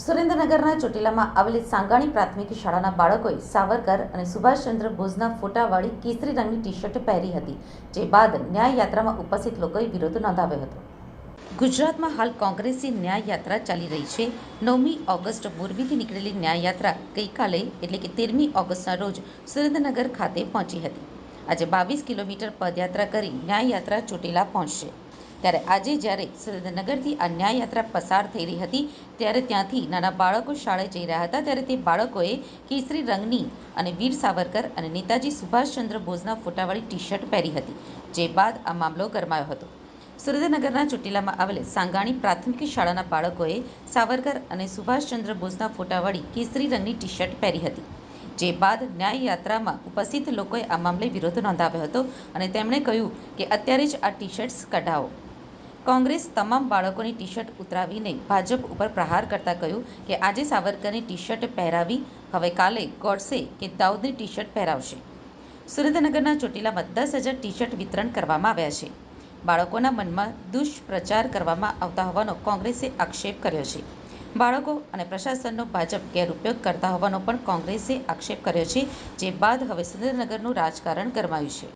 સુરેન્દ્રનગરના ચોટીલામાં આવેલી સાંગાણી પ્રાથમિક શાળાના બાળકોએ સાવરકર અને સુભાષચંદ્ર બોઝના ફોટાવાળી કેસરી રંગની ટી શર્ટ પહેરી હતી, જે બાદ ન્યાય યાત્રામાં ઉપસ્થિત લોકોએ વિરોધ નોંધાવ્યો હતો. ગુજરાતમાં હાલ કોંગ્રેસી ન્યાય યાત્રા ચાલી રહી છે. નવમી ઓગસ્ટ મોરબીથી નીકળેલી ન્યાય યાત્રા ગઈકાલે, એટલે કે તેરમી ઓગસ્ટના રોજ સુરેન્દ્રનગર ખાતે પહોંચી હતી. આજે બાવીસ કિલોમીટર પદયાત્રા કરી ન્યાય યાત્રા ચોટીલા પહોંચશે. ત્યારે આજે જ્યારે સુરેન્દ્રનગરથી આ ન્યાય યાત્રા પસાર થઈ રહી હતી, ત્યારે ત્યાંથી નાના બાળકો શાળાએ જઈ રહ્યા હતા, ત્યારે તે બાળકોએ કેસરી રંગની અને વીર સાવરકર અને નેતાજી સુભાષચંદ્ર બોઝના ફોટાવાળી ટી શર્ટ પહેરી હતી, જે બાદ આ મામલો ગરમાયો હતો. સુરેન્દ્રનગરના ચોટીલામાં આવેલ સાંગાણી પ્રાથમિક શાળાના બાળકોએ સાવરકર અને સુભાષચંદ્ર બોઝના ફોટાવાળી કેસરી રંગની ટી શર્ટ પહેરી હતી. જે બાદ ન્યાય યાત્રામાં ઉપસ્થિત લોકોએ આ મામલે વિરોધ નોંધાવ્યો હતો અને તેમણે કહ્યું કે અત્યારે જ આ ટી શર્ટ્સ કઢાવો કોંગ્રેસ તમામ બાળકોની ટી શર્ટ ઉતરાવીને ભાજપ ઉપર પ્રહાર કરતા કહ્યું કે આજે સાવરકરની ટી શર્ટ પહેરાવી, હવે કાલે ગોડસે કે દાઉદની ટી શર્ટ પહેરાવશે. સુરેન્દ્રનગરના ચોટીલામાં દસ હજાર ટી શર્ટ વિતરણ કરવામાં આવ્યા છે. બાળકોના મનમાં દુષ્પ્રચાર કરવામાં આવતા હોવાનો કોંગ્રેસે આક્ષેપ કર્યો છે. બાળકો અને પ્રશાસનનો ભાજપ ગેરઉપયોગ કરતા હોવાનો પણ કોંગ્રેસે આક્ષેપ કર્યો છે, જે બાદ હવે સુરેન્દ્રનગરનું રાજકારણ ગરમાયું છે.